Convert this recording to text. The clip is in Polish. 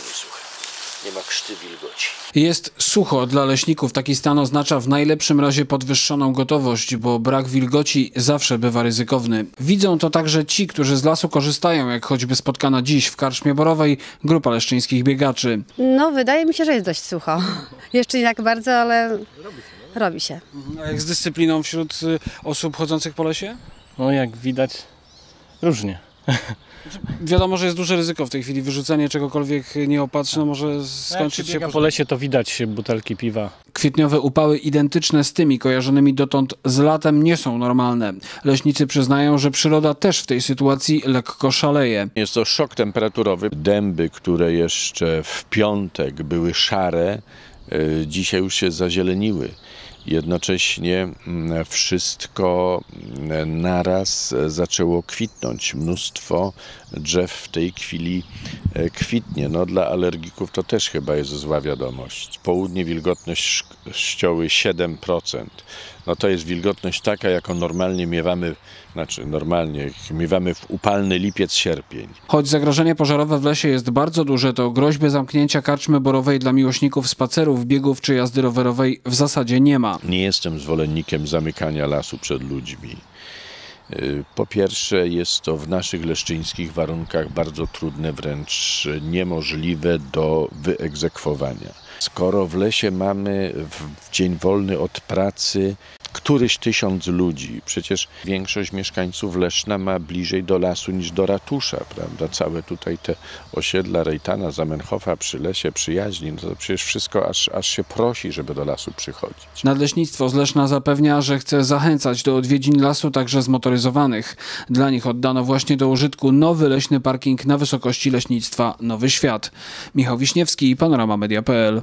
suche. Nie ma krzty wilgoci. Jest sucho dla leśników. Taki stan oznacza w najlepszym razie podwyższoną gotowość, bo brak wilgoci zawsze bywa ryzykowny. Widzą to także ci, którzy z lasu korzystają, jak choćby spotkana dziś w Karczmie Borowej grupa leszczyńskich biegaczy. No, wydaje mi się, że jest dość sucho. Jeszcze nie tak bardzo, ale robi się. A jak z dyscypliną wśród y, osób chodzących po lesie? No jak widać, różnie. Wiadomo, że jest duże ryzyko w tej chwili. Wyrzucenie czegokolwiek nieopatrzne może Jak skończyć się... po lesie, to widać butelki piwa. Kwietniowe upały identyczne z tymi kojarzonymi dotąd z latem nie są normalne. Leśnicy przyznają, że przyroda też w tej sytuacji lekko szaleje. Jest to szok temperaturowy. Dęby, które jeszcze w piątek były szare, y, dzisiaj już się zazieleniły. Jednocześnie mm, wszystko mm, naraz zaczęło kwitnąć. Mnóstwo drzew w tej chwili e, kwitnie. No, dla alergików to też chyba jest zła wiadomość. Południe wilgotność ścioły 7%. No to jest wilgotność taka, jaką normalnie miewamy, znaczy normalnie miewamy w upalny lipiec, sierpień. Choć zagrożenie pożarowe w lesie jest bardzo duże, to groźby zamknięcia karczmy borowej dla miłośników spacerów, biegów czy jazdy rowerowej w zasadzie nie ma. Nie jestem zwolennikiem zamykania lasu przed ludźmi. Y, Po pierwsze, jest to w naszych leszczyńskich warunkach bardzo trudne, wręcz niemożliwe do wyegzekwowania. Skoro w lesie mamy w dzień wolny od pracy któryś tysiąc ludzi, przecież większość mieszkańców Leszna ma bliżej do lasu niż do ratusza, prawda? Całe tutaj te osiedla Rejtana, Zamenhofa, przy lesie, przyjaźni, no to przecież wszystko aż, aż się prosi, żeby do lasu przychodzić. Nadleśnictwo z Leszna zapewnia, że chce zachęcać do odwiedzin lasu także zmotoryzowanych. Dla nich oddano właśnie do użytku nowy leśny parking na wysokości leśnictwa Nowy Świat. Michał Wiśniewski, Panorama Media.pl